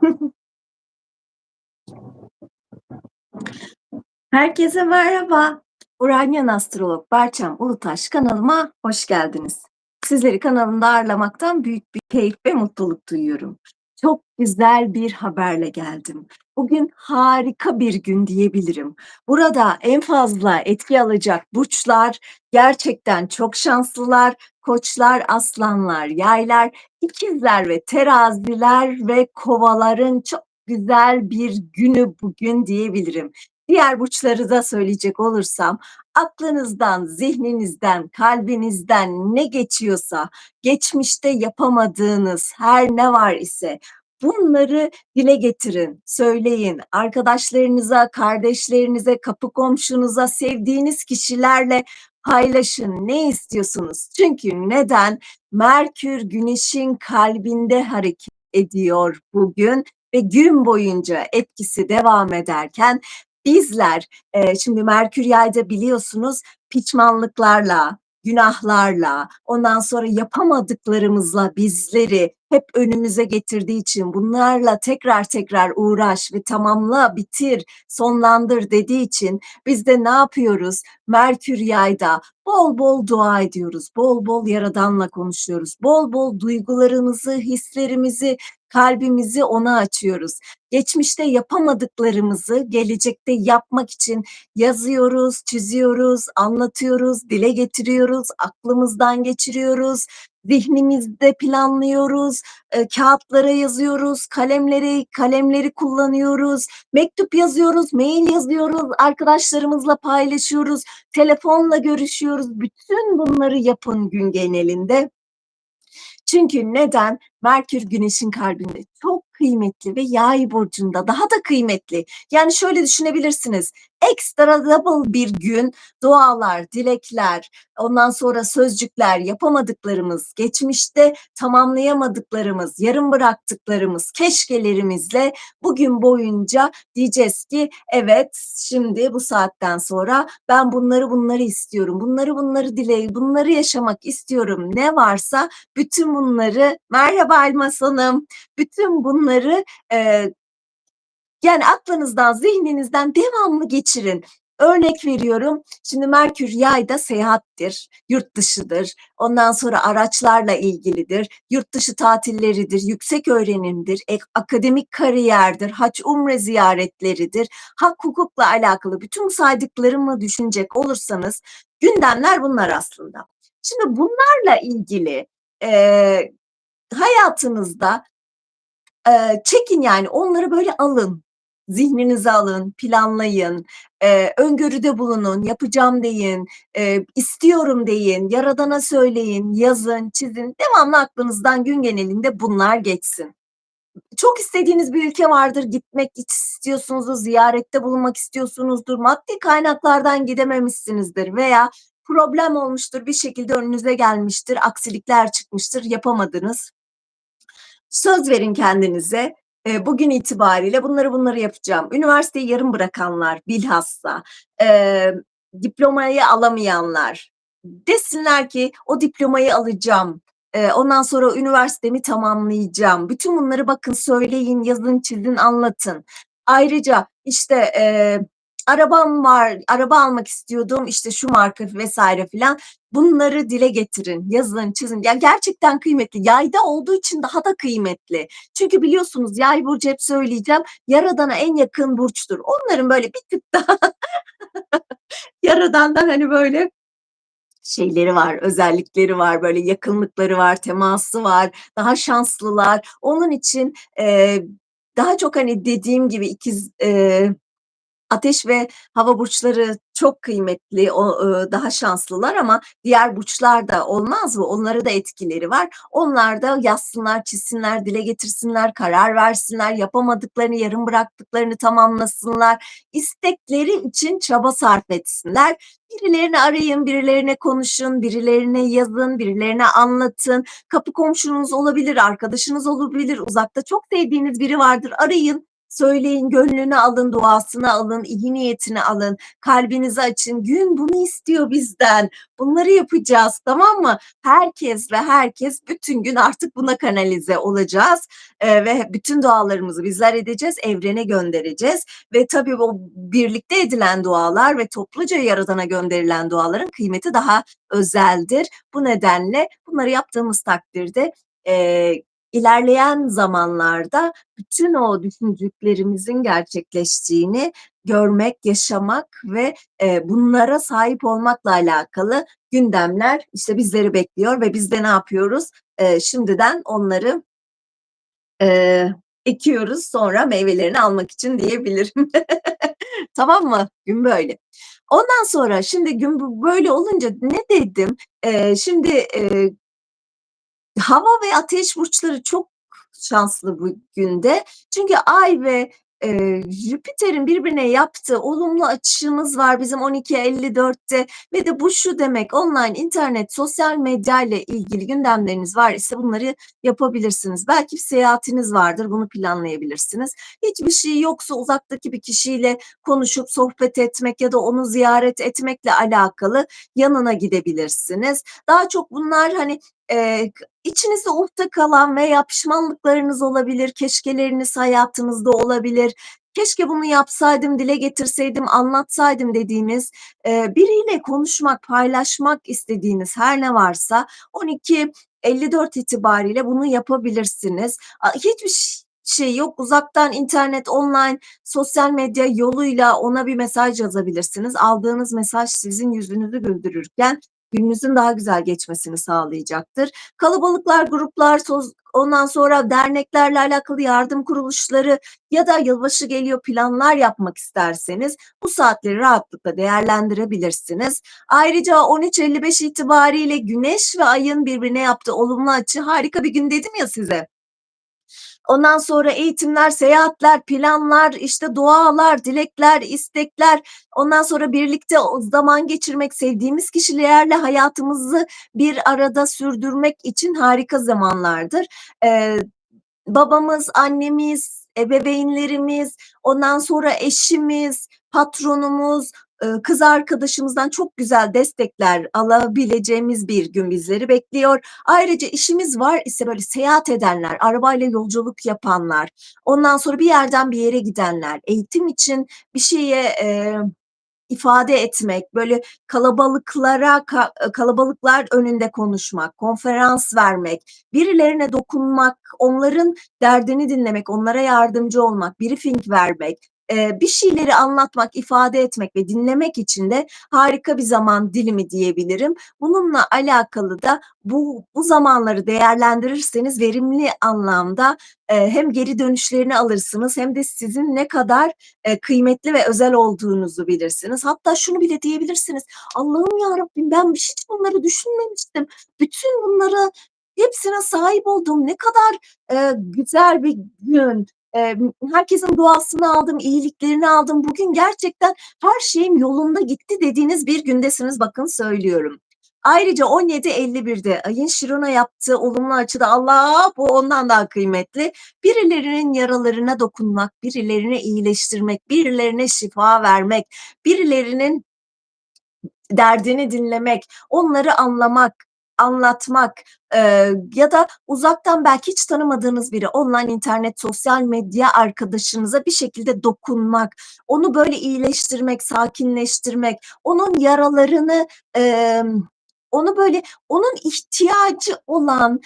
Herkese merhaba. Uranyen Astrolog Berçem Ulutaş kanalıma hoş geldiniz. Sizleri kanalımda ağırlamaktan büyük bir keyif ve mutluluk duyuyorum. Çok güzel bir haberle geldim. Bugün harika bir gün diyebilirim. Burada en fazla etki alacak burçlar gerçekten çok şanslılar. Koçlar, aslanlar, yaylar, ikizler ve teraziler ve kovaların çok güzel bir günü bugün diyebilirim. Diğer burçları da söyleyecek olursam aklınızdan, zihninizden, kalbinizden ne geçiyorsa, geçmişte yapamadığınız her ne var ise bunları dile getirin, söyleyin. Arkadaşlarınıza, kardeşlerinize, kapı komşunuza, sevdiğiniz kişilerle paylaşın. Ne istiyorsunuz? Çünkü neden? Merkür Güneş'in kalbinde hareket ediyor bugün ve gün boyunca etkisi devam ederken bizler e, şimdi Merkür Yay'da biliyorsunuz pişmanlıklarla, günahlarla, ondan sonra yapamadıklarımızla bizleri hep önümüze getirdiği için bunlarla tekrar tekrar uğraş ve tamamla, bitir, sonlandır dediği için biz de ne yapıyoruz? Merkür Yay'da bol bol dua ediyoruz, bol bol Yaradan'la konuşuyoruz, bol bol duygularımızı, hislerimizi, kalbimizi ona açıyoruz. Geçmişte yapamadıklarımızı gelecekte yapmak için yazıyoruz, çiziyoruz, anlatıyoruz, dile getiriyoruz, aklımızdan geçiriyoruz, zihnimizde planlıyoruz, e, kağıtlara yazıyoruz, kalemleri kalemleri kullanıyoruz, mektup yazıyoruz, mail yazıyoruz, arkadaşlarımızla paylaşıyoruz, telefonla görüşüyoruz. Bütün bunları yapın gün genelinde. Çünkü neden? Merkür Güneş'in kalbinde çok kıymetli ve yay burcunda daha da kıymetli. Yani şöyle düşünebilirsiniz. Ekstra double bir gün dualar, dilekler, ondan sonra sözcükler yapamadıklarımız, geçmişte tamamlayamadıklarımız, yarım bıraktıklarımız, keşkelerimizle bugün boyunca diyeceğiz ki evet şimdi bu saatten sonra ben bunları bunları istiyorum. Bunları bunları diley, bunları yaşamak istiyorum. Ne varsa bütün bunları merhaba Elmas Hanım. Bütün bunları e, yani aklınızdan, zihninizden devamlı geçirin. Örnek veriyorum. Şimdi Merkür yayda seyahattir, yurt dışıdır. Ondan sonra araçlarla ilgilidir. Yurt dışı tatilleridir, yüksek öğrenimdir, ek, akademik kariyerdir, haç umre ziyaretleridir. Hak hukukla alakalı bütün saydıklarımı düşünecek olursanız gündemler bunlar aslında. Şimdi bunlarla ilgili e, hayatınızda e, çekin yani onları böyle alın. Zihninize alın, planlayın, e, öngörüde bulunun, yapacağım deyin, e, istiyorum deyin, yaradana söyleyin, yazın, çizin. Devamlı aklınızdan gün genelinde bunlar geçsin. Çok istediğiniz bir ülke vardır, gitmek istiyorsunuzdur, ziyarette bulunmak istiyorsunuzdur, maddi kaynaklardan gidememişsinizdir veya problem olmuştur, bir şekilde önünüze gelmiştir, aksilikler çıkmıştır, yapamadınız. Söz verin kendinize. E, bugün itibariyle bunları bunları yapacağım. Üniversiteyi yarım bırakanlar bilhassa, e, diplomayı alamayanlar desinler ki o diplomayı alacağım. Ondan sonra üniversitemi tamamlayacağım. Bütün bunları bakın söyleyin, yazın, çizin, anlatın. Ayrıca işte e, arabam var, araba almak istiyordum işte şu marka vesaire filan. Bunları dile getirin, yazın, çizin. Ya gerçekten kıymetli. Yayda olduğu için daha da kıymetli. Çünkü biliyorsunuz yay burcu hep söyleyeceğim. Yaradana en yakın burçtur. Onların böyle bir tık daha Yaradan'dan hani böyle şeyleri var, özellikleri var, böyle yakınlıkları var, teması var, daha şanslılar. Onun için e, daha çok hani dediğim gibi ikiz e, ateş ve hava burçları çok kıymetli, o, daha şanslılar ama diğer burçlar da olmaz mı? Onlara da etkileri var. Onlar da yazsınlar, çizsinler, dile getirsinler, karar versinler, yapamadıklarını, yarım bıraktıklarını tamamlasınlar. istekleri için çaba sarf etsinler. Birilerini arayın, birilerine konuşun, birilerine yazın, birilerine anlatın. Kapı komşunuz olabilir, arkadaşınız olabilir, uzakta çok sevdiğiniz biri vardır. Arayın, söyleyin, gönlünü alın, duasını alın, iyi niyetini alın, kalbinizi açın. Gün bunu istiyor bizden. Bunları yapacağız, tamam mı? Herkes ve herkes bütün gün artık buna kanalize olacağız, eee, ve bütün dualarımızı bizler edeceğiz, evrene göndereceğiz ve tabii o birlikte edilen dualar ve topluca yaradana gönderilen duaların kıymeti daha özeldir. Bu nedenle bunları yaptığımız takdirde, eee, ilerleyen zamanlarda bütün o düşündüklerimizin gerçekleştiğini görmek, yaşamak ve, eee, bunlara sahip olmakla alakalı gündemler, işte, bizleri bekliyor ve biz de ne yapıyoruz? Eee, şimdiden onları eee, ekiyoruz sonra meyvelerini almak için diyebilirim. Tamam mı? Gün böyle. Ondan sonra şimdi gün böyle olunca ne dedim? Eee, şimdi, eee hava ve ateş burçları çok şanslı bugün de. Çünkü Ay ve, eee, Jüpiter'in birbirine yaptığı olumlu açımız var bizim 12.54'te ve de bu şu demek: Online, internet, sosyal medyayla ilgili gündemleriniz var ise bunları yapabilirsiniz. Belki bir seyahatiniz vardır, bunu planlayabilirsiniz. Hiçbir şey yoksa uzaktaki bir kişiyle konuşup sohbet etmek ya da onu ziyaret etmekle alakalı yanına gidebilirsiniz. Daha çok bunlar, hani, k içinizde ukde kalan veya pişmanlıklarınız olabilir, keşkeleriniz hayatınızda olabilir. "Keşke bunu yapsaydım, dile getirseydim, anlatsaydım." dediğiniz, eee, biriyle konuşmak, paylaşmak istediğiniz her ne varsa 12.54 itibariyle bunu yapabilirsiniz. Hiçbir şey yok, uzaktan internet, online, sosyal medya yoluyla ona bir mesaj yazabilirsiniz. Aldığınız mesaj sizin yüzünüzü güldürürken gününüzün daha güzel geçmesini sağlayacaktır. Kalabalıklar, gruplar, ondan sonra derneklerle alakalı yardım kuruluşları ya da yılbaşı geliyor, planlar yapmak isterseniz bu saatleri rahatlıkla değerlendirebilirsiniz. Ayrıca 13.55 itibariyle Güneş ve Ay'ın birbirine yaptığı olumlu açı harika bir gün dedim ya size. Ondan sonra eğitimler, seyahatler, planlar, işte, dualar, dilekler, istekler, ondan sonra birlikte zaman geçirmek, sevdiğimiz kişilerle hayatımızı bir arada sürdürmek için harika zamanlardır. Eee, babamız, annemiz, ebeveynlerimiz, ondan sonra eşimiz, patronumuz, kız arkadaşımızdan çok güzel destekler alabileceğimiz bir gün bizleri bekliyor. Ayrıca işimiz var ise böyle seyahat edenler, arabayla yolculuk yapanlar, ondan sonra bir yerden bir yere gidenler, eğitim için bir şeye, eee, ifade etmek, böyle kalabalıklara ka kalabalıklar önünde konuşmak, konferans vermek, birilerine dokunmak, onların derdini dinlemek, onlara yardımcı olmak, briefing vermek, bir şeyleri anlatmak, ifade etmek ve dinlemek için de harika bir zaman dilimi diyebilirim. Bununla alakalı da bu bu zamanları değerlendirirseniz verimli anlamda, hem geri dönüşlerini alırsınız hem de sizin ne kadar, kıymetli ve özel olduğunuzu bilirsiniz. Hatta şunu bile diyebilirsiniz: "Allah'ım yarabbim, ben hiç bunları düşünmemiştim. Bütün bunlara, hepsine sahip olduğum ne kadar, eee, güzel bir gün. Eee, herkesin duasını aldım, iyiliklerini aldım. Bugün gerçekten her şeyim yolunda gitti." dediğiniz bir gündesiniz, bakın söylüyorum. Ayrıca 17.51'de Ay'ın Şiron'a yaptığı olumlu açıda Allah! Bu ondan daha kıymetli. Birilerinin yaralarına dokunmak, birilerini iyileştirmek, birilerine şifa vermek, birilerinin derdini dinlemek, onları anlamak, anlatmak, eee, ya da uzaktan belki hiç tanımadığınız biri, online, internet, sosyal medya arkadaşınıza bir şekilde dokunmak, onu böyle iyileştirmek, sakinleştirmek, onun yaralarını, emm, onu böyle onun ihtiyacı olan,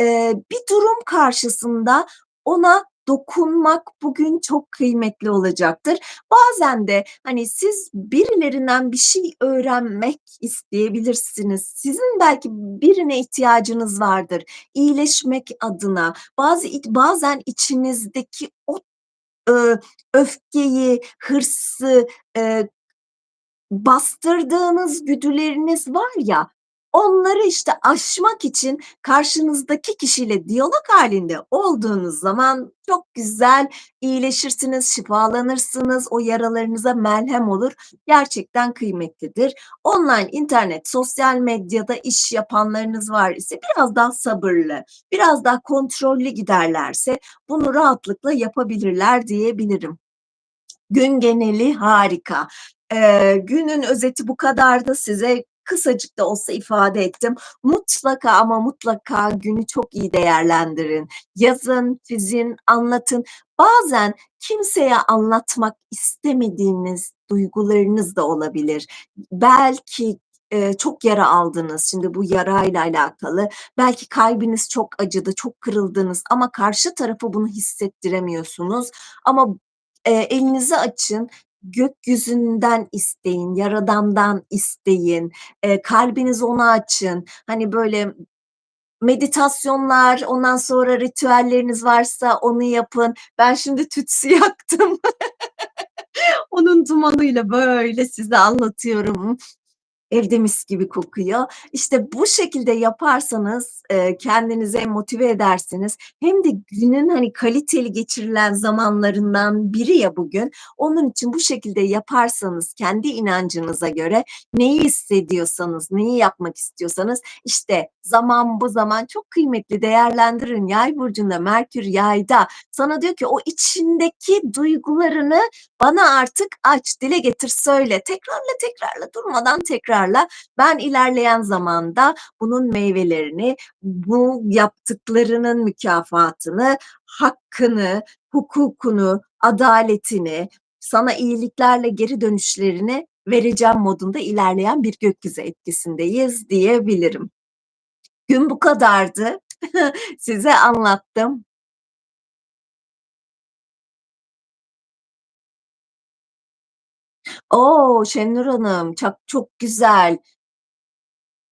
eee, bir durum karşısında ona dokunmak bugün çok kıymetli olacaktır. Bazen de, hani, siz birilerinden bir şey öğrenmek isteyebilirsiniz. Sizin belki birine ihtiyacınız vardır iyileşmek adına. Bazı bazen içinizdeki o, ııı, öfkeyi, hırsı, eee, bastırdığınız güdüleriniz var ya, Onları, işte, aşmak için karşınızdaki kişiyle diyalog hâlinde olduğunuz zaman çok güzel iyileşirsiniz, şifalanırsınız, o yaralarınıza merhem olur. Gerçekten kıymetlidir. Online, internet, sosyal medyada iş yapanlarınız var ise biraz daha sabırlı, biraz daha kontrollü giderlerse bunu rahatlıkla yapabilirler diyebilirim. Gün geneli harika. Eee, günün özeti bu kadardı. Size kısacık da olsa ifade ettim. Mutlaka ama mutlaka günü çok iyi değerlendirin. Yazın, çizin, anlatın. Bazen kimseye anlatmak istemediğiniz duygularınız da olabilir. Belki, eee, çok yara aldınız, şimdi bu yarayla alakalı. Belki kalbiniz çok acıdı, çok kırıldınız ama karşı tarafa bunu hissettiremiyorsunuz ama, eee, elinizi açın, gökyüzünden isteyin, yaradandan isteyin, eee, kalbinizi ona açın. Hani, böyle meditasyonlar, ondan sonra ritüelleriniz varsa onu yapın. Ben şimdi tütsü yaktım. Onun dumanıyla böyle size anlatıyorum. Evde mis gibi kokuyor. İşte, bu şekilde yaparsanız, eee, kendinizi motive edersiniz hem de günün, hani, kaliteli geçirilen zamanlarından biri ya bugün. Onun için bu şekilde yaparsanız kendi inancınıza göre neyi hissediyorsanız, neyi yapmak istiyorsanız, işte, zaman bu zaman çok kıymetli, değerlendirin. Yay burcunda Merkür Yay'da. Sana diyor ki o içindeki duygularını bana artık aç, dile getir, söyle. Tekrarla, tekrarla, durmadan tekrarla. Ben ilerleyen zamanda bunun meyvelerini, bu yaptıklarının mükafatını, hakkını, hukukunu, adaletini, sana iyiliklerle geri dönüşlerini vereceğim modunda ilerleyen bir gökyüzü etkisindeyiz diyebilirim. Gün bu kadardı. Size anlattım. O! Şenur Hanım, çak çok güzel.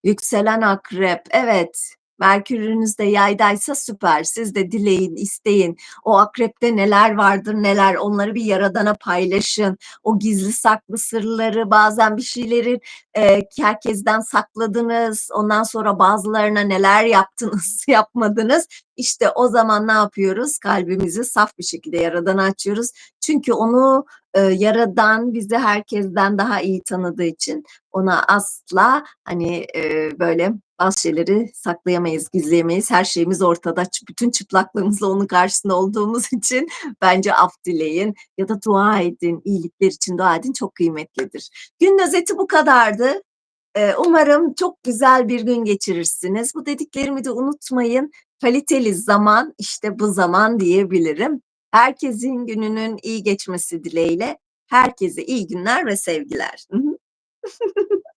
Yükselen Akrep, evet. Merkür'ünüz de Yay'daysa süper. Siz de dileyin, isteyin. O Akrep'te neler vardır neler, onları bir Yaradan'a paylaşın. O gizli saklı sırları, bazen bir şeyleri, eee, herkesten sakladınız, ondan sonra bazılarına neler yaptınız, yapmadınız. İşte, o zaman ne yapıyoruz? Kalbimizi saf bir şekilde Yaradan'a açıyoruz. Çünkü onu, eee, Yaradan bizi herkesten daha iyi tanıdığı için ona asla, hani, eee, böyle bazı şeyleri saklayamayız, gizleyemeyiz. Her şeyimiz ortada. Bütün çıplaklığımızla onun karşısında olduğumuz için bence af dileyin ya da dua edin, iyilikler için dua edin, çok kıymetlidir. Günün özeti bu kadardı. Eee, umarım çok güzel bir gün geçirirsiniz. Bu dediklerimi de unutmayın. Kaliteli zaman, işte bu zaman diyebilirim. Herkesin gününün iyi geçmesi dileğiyle. Herkese iyi günler ve sevgiler.